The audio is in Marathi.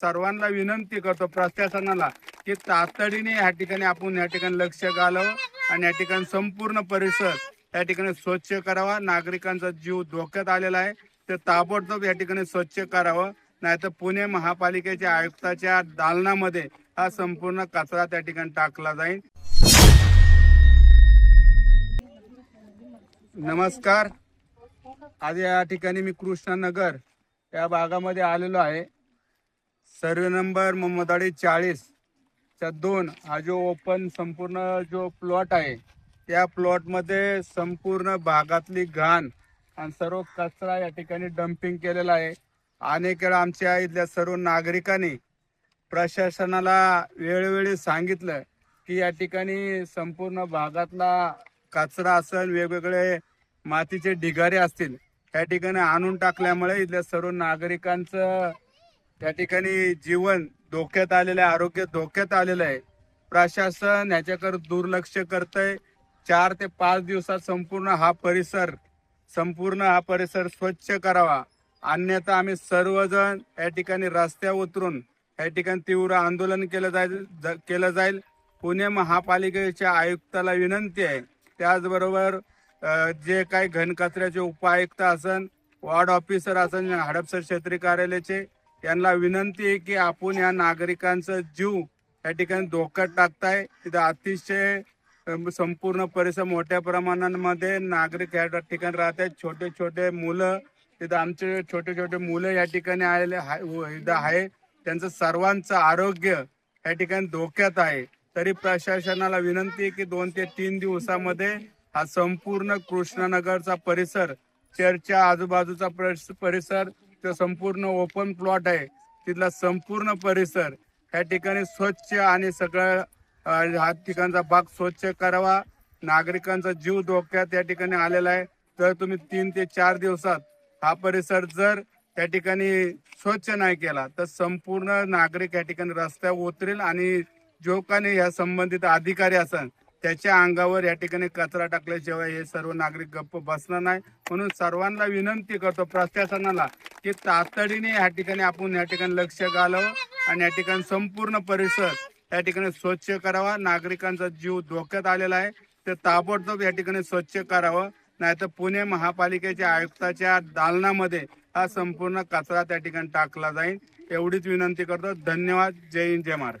सर्वांना विनंती करतो प्रशासनाला की तातडीने या ठिकाणी आपण या ठिकाणी लक्ष घालावं आणि या ठिकाणी संपूर्ण परिसर या ठिकाणी स्वच्छ करावा. नागरिकांचा जीव धोक्यात आलेला आहे. ते ताबडतोब या ठिकाणी स्वच्छ करावं. नाहीतर पुणे महापालिकेच्या आयुक्ताच्या दालनामध्ये हा संपूर्ण कचरा त्या ठिकाणी टाकला जाईल. नमस्कार. आज या ठिकाणी मी कृष्णानगर या भागामध्ये आलेलो आहे. सर्वे नंबर मोहम्मदवाडी अडी चाळीसच्या दोन हा जो ओपन संपूर्ण जो प्लॉट आहे या प्लॉटमध्ये संपूर्ण भागातली घाण आणि सर्व कचरा या ठिकाणी डम्पिंग केलेला आहे. अनेक वेळा आमच्या इथल्या सर्व नागरिकांनी प्रशासनाला वेळोवेळी सांगितलं की या ठिकाणी संपूर्ण भागातला कचरा असेल वेगवेगळे मातीचे ढिगारे असतील या ठिकाणी आणून टाकल्यामुळे इथल्या सर्व नागरिकांचं त्या ठिकाणी जीवन धोक्यात आलेलं आहे आरोग्य धोक्यात आलेलं आहे. प्रशासन ह्याच्याकडे दुर्लक्ष करतंय. चार ते पाच दिवसात संपूर्ण हा परिसर संपूर्ण हा परिसर स्वच्छ करावा. अन्यथा आम्ही सर्वजण या ठिकाणी रस्त्यावर उतरून या ठिकाणी तीव्र आंदोलन केलं जाईल ज- केलं जाईल. पुणे महापालिकेच्या आयुक्ताला विनंती आहे. त्याचबरोबर जे काही घनकचऱ्याचे उपायुक्त असन वॉर्ड ऑफिसर असन हडपसर क्षेत्रीय कार्यालयाचे यांना विनंती आहे की आपण या नागरिकांचा जीव या ठिकाणी धोक्यात टाकताय. तिथं अतिशय संपूर्ण परिसर मोठ्या प्रमाणामध्ये नागरिक या ठिकाणी राहत आहेत. छोटे छोटे मुलं तिथं आमचे छोटे छोटे मुलं या ठिकाणी आलेले आहे इथं आहे. त्यांचं सर्वांचं आरोग्य या ठिकाणी धोक्यात आहे. तरी प्रशासनाला विनंती आहे की दोन ते तीन दिवसामध्ये हा संपूर्ण कृष्णानगरचा परिसर चर्चच्या आजूबाजूचा परिसर तो संपूर्ण ओपन प्लॉट आहे. तिथला संपूर्ण परिसर या ठिकाणी स्वच्छ आणि सगळं हा ठिकाणचा भाग स्वच्छ करावा. नागरिकांचा जीव धोक्यात या ठिकाणी आलेला आहे. तर तुम्ही तीन ते चार दिवसात हा परिसर जर त्या ठिकाणी स्वच्छ नाही केला तर संपूर्ण नागरिक या ठिकाणी रस्त्यावर उतरेल आणि जो काही या संबंधित अधिकारी असेल त्याच्या अंगावर या ठिकाणी कचरा टाकल्याशिवाय हे सर्व नागरिक गप्प बसणार नाही. म्हणून सर्वांना विनंती करतो प्रशासनाला की तातडीने या ठिकाणी आपण या ठिकाणी लक्ष घालावं आणि या ठिकाणी संपूर्ण परिसर या ठिकाणी स्वच्छ करावा. नागरिकांचा जीव धोक्यात आलेला आहे. ते ताबडतोब या ठिकाणी स्वच्छ करावं. नाहीतर पुणे महापालिकेच्या आयुक्ताच्या दालनामध्ये हा संपूर्ण कचरा त्या ठिकाणी टाकला जाईल. एवढीच विनंती करतो. धन्यवाद. जय हिंद जय महाराज